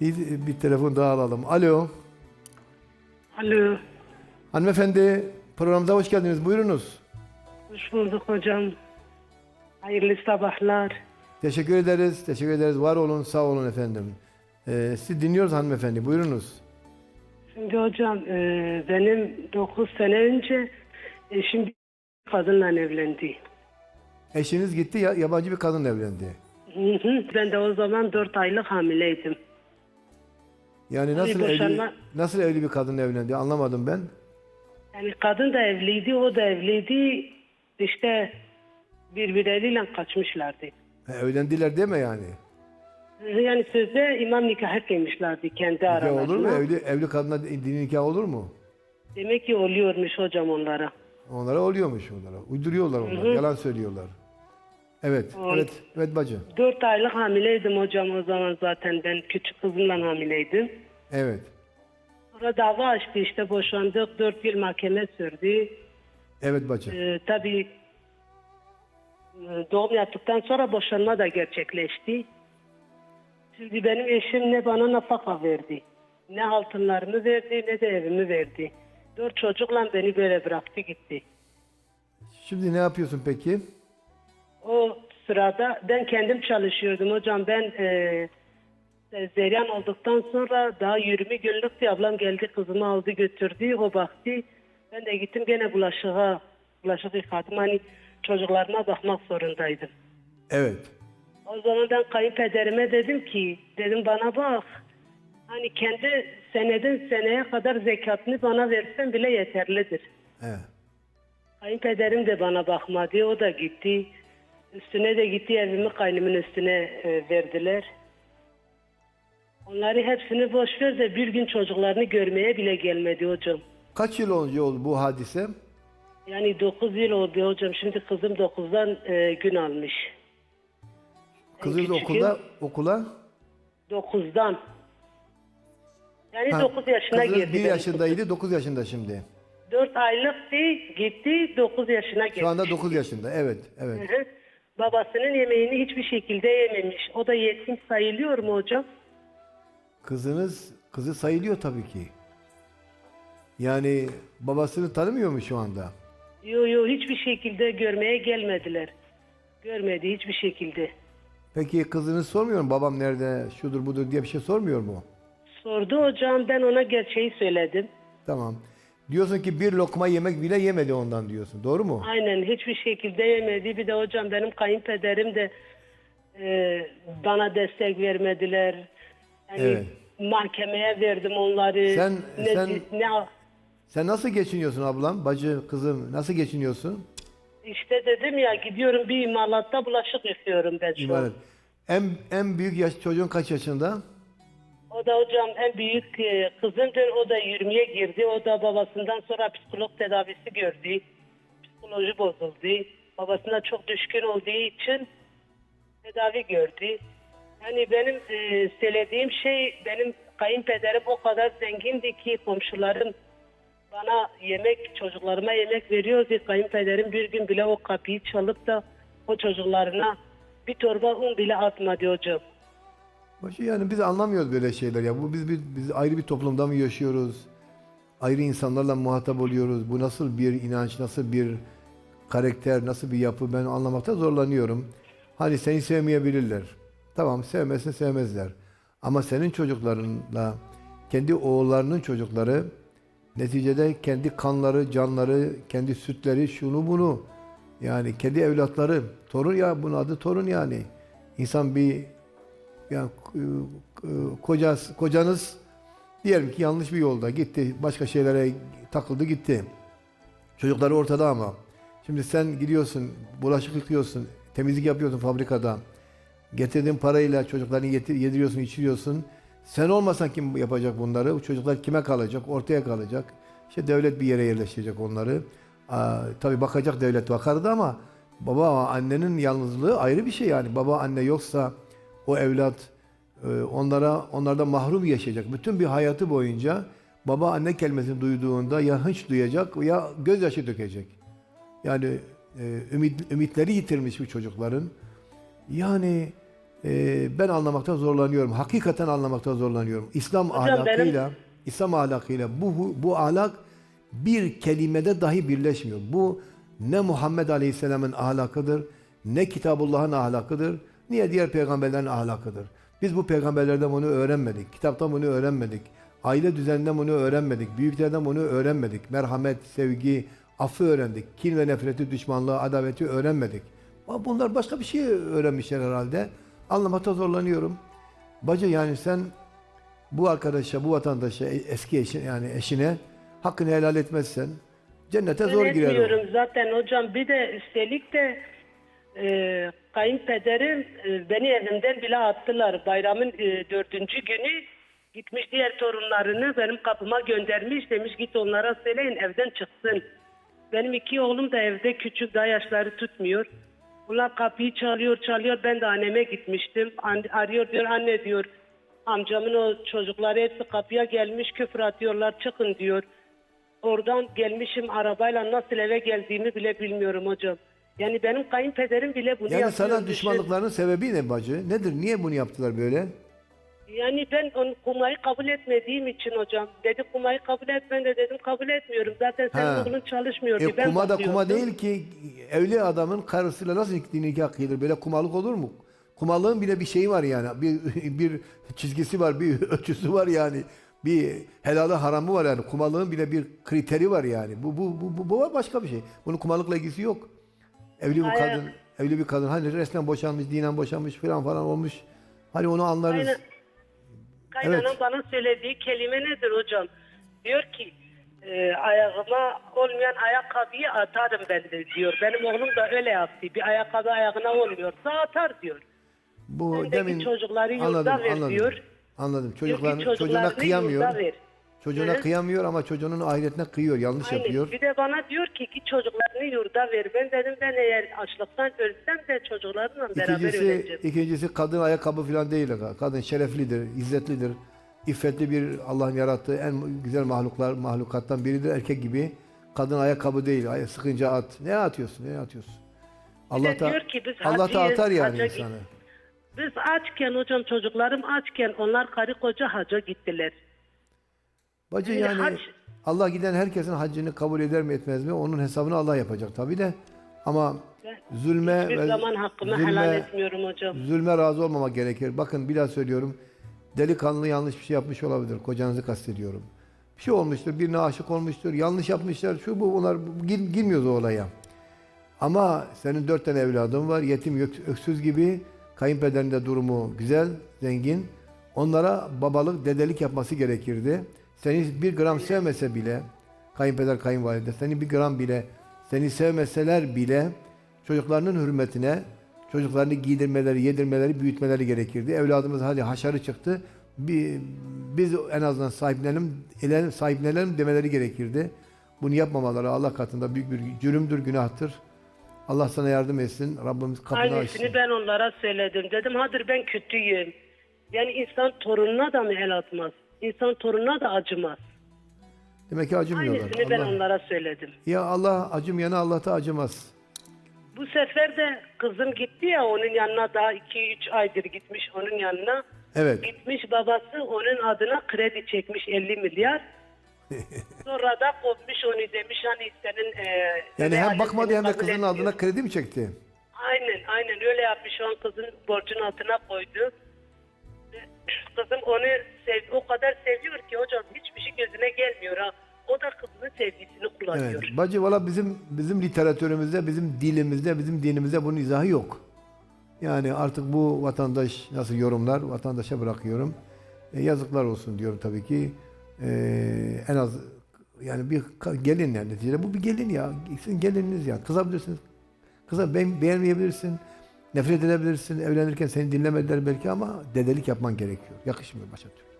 Bir, bir telefon daha alalım. Alo. Alo, Hanımefendi programımıza hoş geldiniz. Buyurunuz. hoş bulduk hocam. Hayırlı sabahlar. Teşekkür ederiz. Teşekkür ederiz. Var olun, sağ olun efendim. Ee, sizi dinliyoruz hanımefendi. Buyurunuz. Şimdi hocam e, benim 9 sene önce eşim bir kadınla evlendi. Eşiniz gitti, ya, yabancı bir kadınla evlendi. Hı hı. Ben de o zaman 4 aylık hamileydim. Yani nasıl evli, boşanma- nasıl evli bir kadınla evlendi anlamadım ben. Yani kadın da evliydi, o da evliydi. İşte birbirleriyle kaçmışlardı. Ha, evlendiler deme yani. Yani sözde imam nikahı kıymışlardı kendi Nikah olur mu? Evli, evli kadına dini nikah olur mu? Demek ki oluyormuş hocam onlara. Onlara oluyormuş onlara. Uyduruyorlar onlar. Yalan söylüyorlar. Evet. Evet. Evet bacı. 4 aylık hamileydim hocam o zaman zaten ben küçük kızımla hamileydim. Evet. Sonra dava açtı işte boşandık. 4 yıl mahkeme sürdü. Evet bacı. Ee, tabii e, doğum yaptıktan sonra boşanma da gerçekleşti. Şimdi benim eşim ne bana nafaka verdi. Ne altınlarımı verdi ne de evimi verdi. Dört çocukla beni böyle bıraktı gitti. Şimdi ne yapıyorsun peki? O sırada ben kendim çalışıyordum hocam. Ben e, e, zeryan olduktan sonra daha 20 günlüktü. Ablam geldi kızımı aldı götürdü. O baktı. Ben de gittim gene bulaşığa, bulaşık yıkadım. Hani çocuklarıma bakmak zorundaydım. Evet. O zaman ben kayınpederime dedim ki, dedim bana bak. Hani kendi seneden seneye kadar zekatını bana versen bile yeterlidir. Evet. Kayınpederim de bana bakmadı. O da gitti. Üstüne de gitti evimi kaynımın üstüne e, verdiler. Onları hepsini boş ver de bir gün çocuklarını görmeye bile gelmedi hocam. Kaç yıl oldu bu hadise? Yani 9 yıl oldu hocam. Şimdi kızım 9'dan e, gün almış. Kızınız küçük okula okula 9'dan. Yani Ha, 9 yaşına kızınız girdi. bir benim yaşındaydı, 9 yaşında şimdi. 4 aylıktı gitti 9 yaşına geldi. Şu anda 9 yaşında. Evet, evet. Babasının yemeğini hiçbir şekilde yememiş. O da yetim sayılıyor mu hocam? Kızınız kızı sayılıyor tabii ki. Yani babasını tanımıyor mu şu anda? Yo yo hiçbir şekilde görmeye gelmediler. Görmedi hiçbir şekilde. Peki kızınız sormuyor mu babam nerede, şudur budur diye bir şey sormuyor mu? Sordu hocam ben ona gerçeği söyledim. Tamam. Diyorsun ki bir lokma yemek bile yemedi ondan diyorsun. Doğru mu? Aynen hiçbir şekilde yemedi. Bir de hocam benim kayınpederim de e, bana destek vermediler. Yani Evet. mahkemeye verdim onları. Sen- ne, sen- ne Sen nasıl geçiniyorsun ablam? Bacı, kızım nasıl geçiniyorsun? işte dedim ya gidiyorum bir imalatta bulaşık yıkıyorum ben şu an. İbaret. En, en büyük yaş, çocuğun kaç yaşında? O da hocam en büyük e, kızımdır. O da 20'ye girdi. O da babasından sonra psikolog tedavisi gördü. Psikoloji bozuldu. Babasına çok düşkün olduğu için tedavi gördü. Yani benim e, söylediğim şey benim kayınpederim o kadar zengindi ki komşularım bana yemek, çocuklarıma yemek veriyordu. Kayınpederim bir gün bile o kapıyı çalıp da o çocuklarına bir torba un bile atmadı hocam. Başı yani biz anlamıyoruz böyle şeyler ya. Bu biz, biz, biz ayrı bir toplumda mı yaşıyoruz? Ayrı insanlarla muhatap oluyoruz. Bu nasıl bir inanç, nasıl bir karakter, nasıl bir yapı ben anlamakta zorlanıyorum. Hani seni sevmeyebilirler. Tamam sevmesin sevmezler. Ama senin çocuklarınla kendi oğullarının çocukları neticede kendi kanları, canları, kendi sütleri, şunu bunu yani kendi evlatları, torun ya bunun adı torun yani. İnsan bir yani e, e, kocası, kocanız diyelim ki yanlış bir yolda gitti, başka şeylere takıldı gitti. Çocukları ortada ama. Şimdi sen gidiyorsun, bulaşık yıkıyorsun, temizlik yapıyorsun fabrikada. Getirdiğin parayla çocuklarını yediriyorsun, içiriyorsun. Sen olmasan kim yapacak bunları? Bu çocuklar kime kalacak? Ortaya kalacak. İşte devlet bir yere yerleştirecek onları. Aa, tabii bakacak devlet bakardı ama baba annenin yalnızlığı ayrı bir şey yani. Baba anne yoksa o evlat e, onlara onlardan mahrum yaşayacak. Bütün bir hayatı boyunca baba anne kelimesini duyduğunda ya hınç duyacak ya gözyaşı dökecek. Yani e, ümit, ümitleri yitirmiş bu çocukların. Yani Ee, ben anlamakta zorlanıyorum. Hakikaten anlamakta zorlanıyorum. İslam Hocam ahlakıyla, benim- İslam ahlakıyla bu bu ahlak bir kelimede dahi birleşmiyor. Bu ne Muhammed Aleyhisselam'ın ahlakıdır, ne Kitabullah'ın ahlakıdır, niye diğer peygamberlerin ahlakıdır. Biz bu peygamberlerden bunu öğrenmedik, kitaptan bunu öğrenmedik, aile düzeninden bunu öğrenmedik, büyüklerden bunu öğrenmedik. Merhamet, sevgi, affı öğrendik. Kin ve nefreti, düşmanlığı, adaveti öğrenmedik. Bunlar başka bir şey öğrenmişler herhalde. Anlamakta zorlanıyorum. Bacı yani sen bu arkadaşa, bu vatandaşa, e- eski eşi, yani eşine hakkını helal etmezsen cennete zor girer etmiyorum zaten hocam. Bir de üstelik de e, kayınpederim e, beni evimden bile attılar. Bayramın e, dördüncü günü gitmiş diğer torunlarını benim kapıma göndermiş. Demiş git onlara söyleyin evden çıksın. Benim iki oğlum da evde küçük daha yaşları tutmuyor. Bunlar kapıyı çalıyor çalıyor. Ben de anneme gitmiştim. An- arıyor diyor anne diyor. Amcamın o çocukları hepsi kapıya gelmiş küfür atıyorlar çıkın diyor. Oradan gelmişim arabayla nasıl eve geldiğimi bile bilmiyorum hocam. Yani benim kayınpederim bile bunu Yani yapıyor. sana düşün. düşmanlıkların sebebi ne bacı? Nedir? Niye bunu yaptılar böyle? Yani ben onu kumayı kabul etmediğim için hocam. Dedi kumayı kabul et ben de dedim kabul etmiyorum. Zaten senin Ha. oğlun çalışmıyordu. E, ben kuma da kuma bakıyordum. değil ki evli adamın karısıyla nasıl nikah kıyılır? Böyle kumalık olur mu? Kumalığın bile bir şeyi var yani. Bir, bir çizgisi var, bir ölçüsü var yani. Bir helalı haramı var yani. Kumalığın bile bir kriteri var yani. Bu bu bu bu, bu başka bir şey. Bunun kumalıkla ilgisi yok. Evli bir Hayır. kadın, evli bir kadın hani resmen boşanmış, dinen boşanmış falan falan olmuş. Hani onu anlarız. Aynen. Kaynanam Evet. bana söylediği kelime nedir hocam? Diyor ki e, ayağıma olmayan ayakkabıyı atarım ben de diyor. Benim oğlum da öyle yaptı. Bir ayakkabı ayağına olmuyorsa atar diyor. Bu Sendeki demin çocukları yurda anladım, ver anladım. diyor. Anladım. Çocuklarını, çocuğuna kıyamıyor. ver. Çocuğuna Hı. kıyamıyor ama çocuğunun ahiretine kıyıyor. Yanlış Aynen. yapıyor. Bir de bana diyor ki ki çocuklarını yurda ver. Ben dedim ben eğer açlıktan ölsem de çocuklarımla beraber İkincisi, öleceğim. ikincisi kadın ayakkabı falan değil. Kadın şereflidir, izzetlidir. İffetli bir Allah'ın yarattığı en güzel mahluklar, mahlukattan biridir. Erkek gibi. Kadın ayakkabı değil. Ay- Sıkınca at. Ne atıyorsun? Ne atıyorsun? Allah da, diyor ki biz Allah da hacıyız, atar yani git- insanı. Biz açken hocam çocuklarım açken onlar karı koca hacca gittiler. Bacı Yani yani hac- Allah giden herkesin haccını kabul eder mi etmez mi? Onun hesabını Allah yapacak tabii de. Ama Ben zulme Hiçbir ve zaman hakkımı zulme- helal etmiyorum hocam. Zulme razı olmamak gerekir. Bakın bir daha söylüyorum. Delikanlı yanlış bir şey yapmış olabilir. Kocanızı kastediyorum. Bir şey olmuştur. Birine aşık olmuştur. Yanlış yapmışlar. Şu bu onlar bu- gir, girmiyoruz o olaya. Ama senin dört tane evladın var. Yetim öksüz gibi. Kayınpederin de durumu güzel, zengin. Onlara babalık, dedelik yapması gerekirdi. Seni bir gram sevmese bile, kayınpeder, kayınvalide, seni bir gram bile, seni sevmeseler bile çocuklarının hürmetine çocuklarını giydirmeleri, yedirmeleri, büyütmeleri gerekirdi. Evladımız hadi haşarı çıktı. Biz en azından sahiplenelim, edelim, sahiplenelim demeleri gerekirdi. Bunu yapmamaları Allah katında büyük bir cürümdür, günahtır. Allah sana yardım etsin. Rabbimiz kapını açsın. Aynısını ben onlara söyledim. Dedim hadır ben kötüyüm. Yani insan torununa da mı el atmaz? İnsan torununa da acımaz. Demek ki acımıyorlar. Aynısını ben Allah- onlara söyledim. Ya Allah acımayana Allah da acımaz. Bu sefer de kızım gitti ya onun yanına daha 2-3 aydır gitmiş onun yanına. Evet. Gitmiş babası onun adına kredi çekmiş 50 milyar. Sonra da kopmuş onu demiş hani senin e, Yani hem bakmadı hem de kabul kızının adına kredi mi çekti? Aynen aynen öyle yapmış şu an kızın borcun altına koydu. Kızım onu sev, o kadar seviyor ki hocam hiçbir şey gözüne gelmiyor ha. O da kızının sevgisini kullanıyor. Evet. Bacı valla bizim bizim literatürümüzde, bizim dilimizde, bizim dinimizde bunun izahı yok. Yani artık bu vatandaş nasıl yorumlar vatandaşa bırakıyorum. E, yazıklar olsun diyorum tabii ki. E, en az yani bir gelin yani neticede bu bir gelin ya. Sizin gelininiz ya. Kızabilirsiniz. Kıza be- beğenmeyebilirsin. Nefret edebilirsin. Evlenirken seni dinlemediler belki ama dedelik yapman gerekiyor. Yakışmıyor başa Türk.